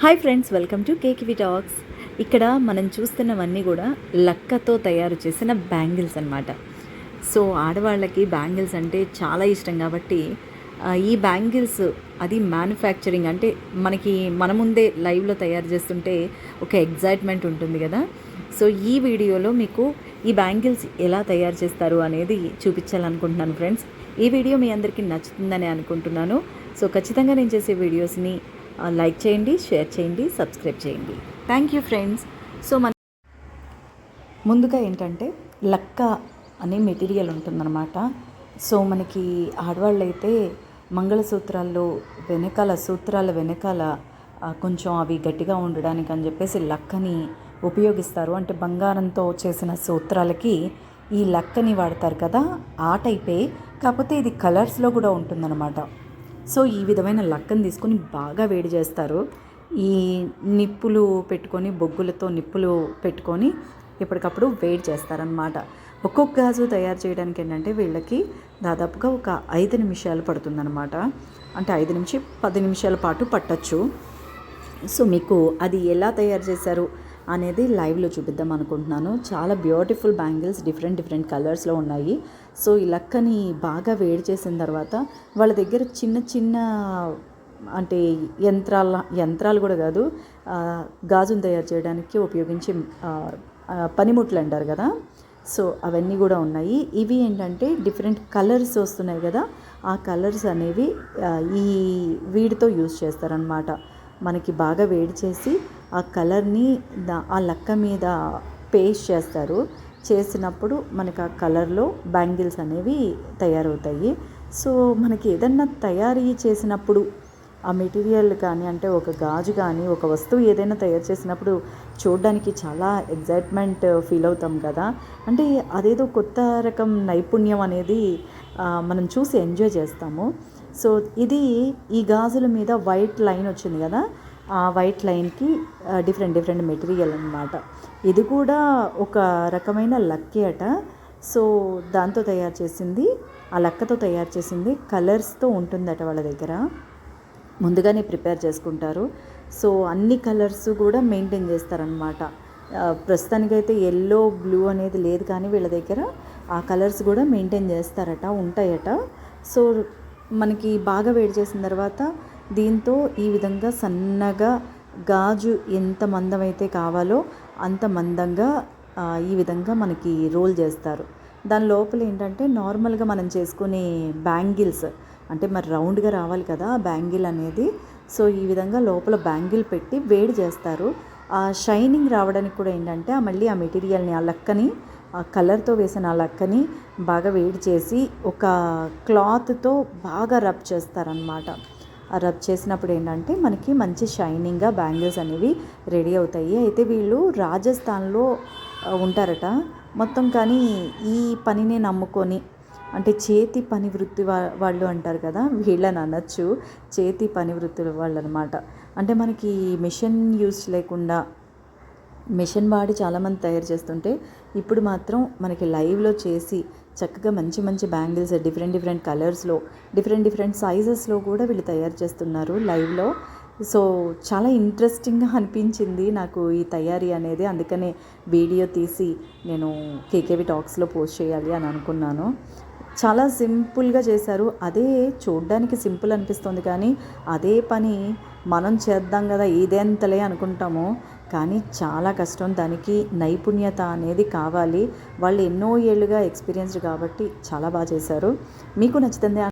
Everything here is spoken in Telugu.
Hi friends welcome to కేకివి talks. ఇక్కడ మనం చూస్తున్నవన్నీ కూడా లక్కతో తయారు చేసిన బ్యాంగిల్స్ అన్నమాట. సో ఆడవాళ్ళకి బ్యాంగిల్స్ అంటే చాలా ఇష్టం కాబట్టి ఈ బ్యాంగిల్స్ అది మ్యానుఫ్యాక్చరింగ్ అంటే మనకి మన ముందే లైవ్లో తయారు చేస్తుంటే ఒక ఎగ్జైట్మెంట్ ఉంటుంది కదా. సో ఈ వీడియోలో మీకు ఈ బ్యాంగిల్స్ ఎలా తయారు చేస్తారు అనేది చూపించాలనుకుంటున్నాను ఫ్రెండ్స్. ఈ వీడియో మీ అందరికీ నచ్చుతుందని అనుకుంటున్నాను. సో ఖచ్చితంగా నేను చేసే వీడియోస్ని లైక్ చేయండి షేర్ చేయండి సబ్స్క్రైబ్ చేయండి. థ్యాంక్ యూ ఫ్రెండ్స్ సో మన ముందుగా ఏంటంటే లక్క అనే మెటీరియల్ ఉంటుందన్నమాట. సో మనకి ఆడవాళ్ళు అయితే మంగళసూత్రాల్లో వెనకాల సూత్రాల వెనకాల కొంచెం అవి గట్టిగా ఉండడానికి అని చెప్పేసి లక్కని ఉపయోగిస్తారు. అంటే బంగారంతో చేసిన సూత్రాలకి ఈ లక్కని వాడతారు కదా ఆ టైపే. కాకపోతే ఇది కలర్స్లో కూడా ఉంటుందన్నమాట. సో ఈ విధమైన లక్కను తీసుకొని బాగా వేడి చేస్తారు. ఈ నిప్పులు పెట్టుకొని బొగ్గులతో నిప్పులు పెట్టుకొని ఎప్పటికప్పుడు వేడి చేస్తారనమాట ఒక్కొక్క గాజు తయారు చేయడానికి ఏంటంటే వీళ్ళకి దాదాపుగా ఒక ఐదు నిమిషాలు పడుతుందన్నమాట. అంటే ఐదు నుంచి పది నిమిషాల పాటు పట్టచ్చు. సో మీకు అది ఎలా తయారు చేశారు? అనేది లైవ్లో చూపిద్దాం అనుకుంటున్నాను. చాలా బ్యూటిఫుల్ బ్యాంగిల్స్ డిఫరెంట్ డిఫరెంట్ కలర్స్లో ఉన్నాయి. సో ఈ లక్కని బాగా వేడి చేసిన తర్వాత వాళ్ళ దగ్గర చిన్న చిన్న అంటే యంత్రాల యంత్రాలు కూడా కాదు గాజును తయారు చేయడానికి ఉపయోగించే పనిముట్లు అంటారు కదా. సో అవన్నీ కూడా ఉన్నాయి. ఇవి ఏంటంటే డిఫరెంట్ కలర్స్ వస్తున్నాయి కదా. ఆ కలర్స్ అనేవి ఈ వీడితో యూజ్ చేస్తారనమాట మనకి బాగా వేడి చేసి ఆ కలర్ని దా ఆ లక్క మీద పేస్ట్ చేస్తారు. చేసినప్పుడు మనకి ఆ కలర్లో బ్యాంగిల్స్ అనేవి తయారవుతాయి. సో మనకి ఏదన్నా తయారీ చేసినప్పుడు ఆ మెటీరియల్ కానీ అంటే ఒక గాజు కానీ ఒక వస్తువు ఏదైనా తయారు చేసినప్పుడు చూడడానికి చాలా ఎగ్జైట్మెంట్ ఫీల్ అవుతాం కదా. అంటే అదేదో కొత్త రకం నైపుణ్యం అనేది మనం చూసి ఎంజాయ్ చేస్తాము. సో ఇది ఈ గాజుల మీద వైట్ లైన్ వచ్చింది కదా ఆ వైట్ లైన్కి డిఫరెంట్ డిఫరెంట్ మెటీరియల్ అనమాట ఇది కూడా ఒక రకమైన లక్కే అట. సో దాంతో తయారు చేసింది ఆ లక్కతో తయారు చేసింది కలర్స్తో ఉంటుందట వాళ్ళ దగ్గర. ముందుగానే ప్రిపేర్ చేసుకుంటారు. సో అన్ని కలర్స్ కూడా మెయింటైన్ చేస్తారనమాట ప్రస్తుతానికైతే ఎల్లో బ్లూ అనేది లేదు కానీ వీళ్ళ దగ్గర ఆ కలర్స్ కూడా మెయింటైన్ చేస్తారట ఉంటాయట. సో మనకి బాగా వేడి చేసిన తర్వాత దీంతో ఈ విధంగా సన్నగా గాజు ఎంత మందమైతే కావాలో అంత మందంగా ఈ విధంగా మనకి రోల్ చేస్తారు. దాని లోపల ఏంటంటే నార్మల్గా మనం చేసుకునే బ్యాంగిల్స్ అంటే మరి రౌండ్గా రావాలి కదా ఆ బ్యాంగిల్ అనేది. సో ఈ విధంగా లోపల బ్యాంగిల్ పెట్టి వేడి చేస్తారు. ఆ షైనింగ్ రావడానికి కూడా ఏంటంటే ఆ మళ్ళీ ఆ మెటీరియల్ని ఆ లక్కని ఆ కలర్తో వేసిన ఆ లక్కని బాగా వేడి చేసి ఒక క్లాత్తో బాగా రబ్ చేస్తారనమాట రబ్ చేసినప్పుడు ఏంటంటే మనకి మంచి షైనింగ్గా బ్యాంగిల్స్ అనేవి రెడీ అవుతాయి. అయితే వీళ్ళు రాజస్థాన్లో ఉంటారట. మొత్తం కానీ ఈ పనిని నమ్ముకొని అంటే చేతి పని వృత్తి వా- వాళ్ళు అంటారు కదా వీళ్ళని అనొచ్చు. చేతి పని వృత్తుల వాళ్ళు అనమాట అంటే మనకి మిషన్ యూస్ లేకుండా మిషన్ వాడి చాలామంది తయారు చేస్తుంటే ఇప్పుడు మాత్రం మనకి లైవ్లో చేసి చక్కగా మంచి మంచి బ్యాంగిల్స్ డిఫరెంట్ డిఫరెంట్ కలర్స్లో డిఫరెంట్ డిఫరెంట్ సైజెస్లో కూడా వీళ్ళు తయారు చేస్తున్నారు లైవ్లో. సో చాలా ఇంట్రెస్టింగ్గా అనిపించింది నాకు ఈ తయారీ అనేది. అందుకనే వీడియో తీసి నేను కేకేవి టాక్స్లో పోస్ట్ చేయాలి అని అనుకున్నాను. చాలా సింపుల్గా చేశారు. అదే చూడ్డానికి సింపుల్ అనిపిస్తుంది కానీ అదే పని మనం చేద్దాం కదా ఇదేంతలే అనుకుంటాము. కానీ చాలా కష్టం. దానికి నైపుణ్యత అనేది కావాలి. వాళ్ళు ఎన్నో ఏళ్ళుగా ఎక్స్పీరియన్స్డ్ కాబట్టి చాలా బాగా చేశారు. మీకు నచ్చుతుంది